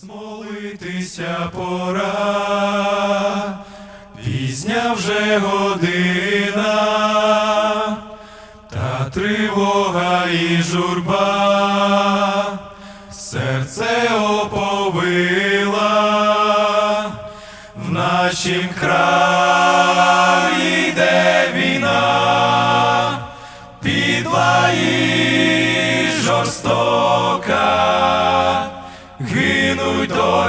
Смолитися пора, пізня вже година, та тривога і журба, серце оповила, в нашім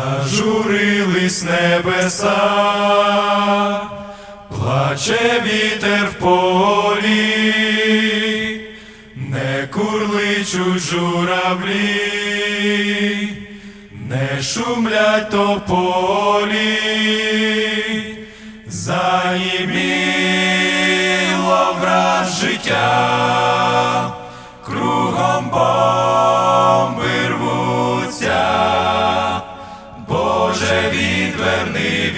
Зажурились небеса, плаче вітер в полі, не курличуть журавлі, не шумлять тополі, заїміло враз життя,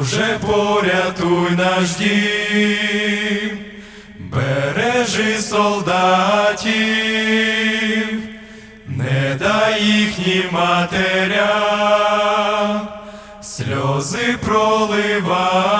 Боже, порятуй наш дім, бережи солдатів, не дай їхнім матерям. Сльози проливати,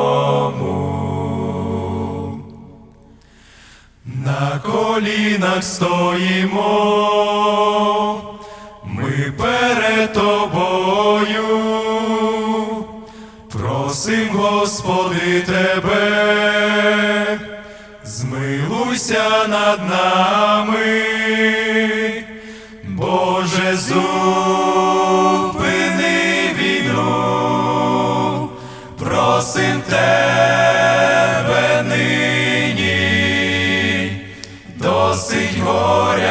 На колінах стоїмо, ми перед тобою, просим, Господи, тебе, змилуйся над нами, Боже, зупини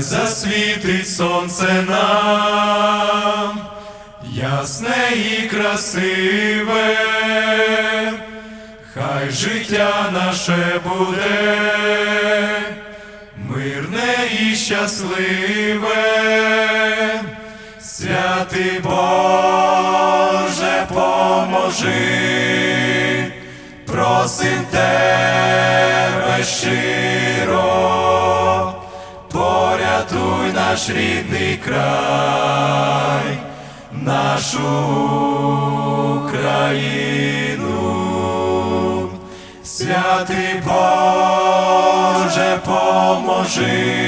Хай засвітить сонце нам, ясне і красиве, хай життя наше буде, мирне і щасливе, святий Боже, поможи, просим тебе щиро, порятуй наш рідний край, нашу Україну, святий Боже, поможи.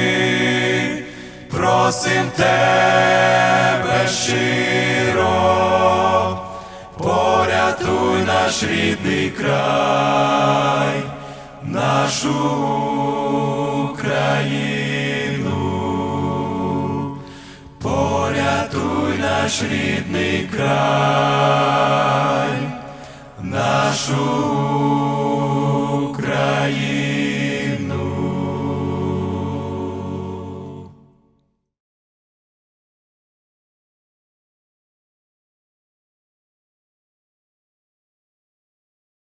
просим тебе щиро, порятуй наш рідний край, нашу Україну, порятуй наш рідний край, нашу Україну.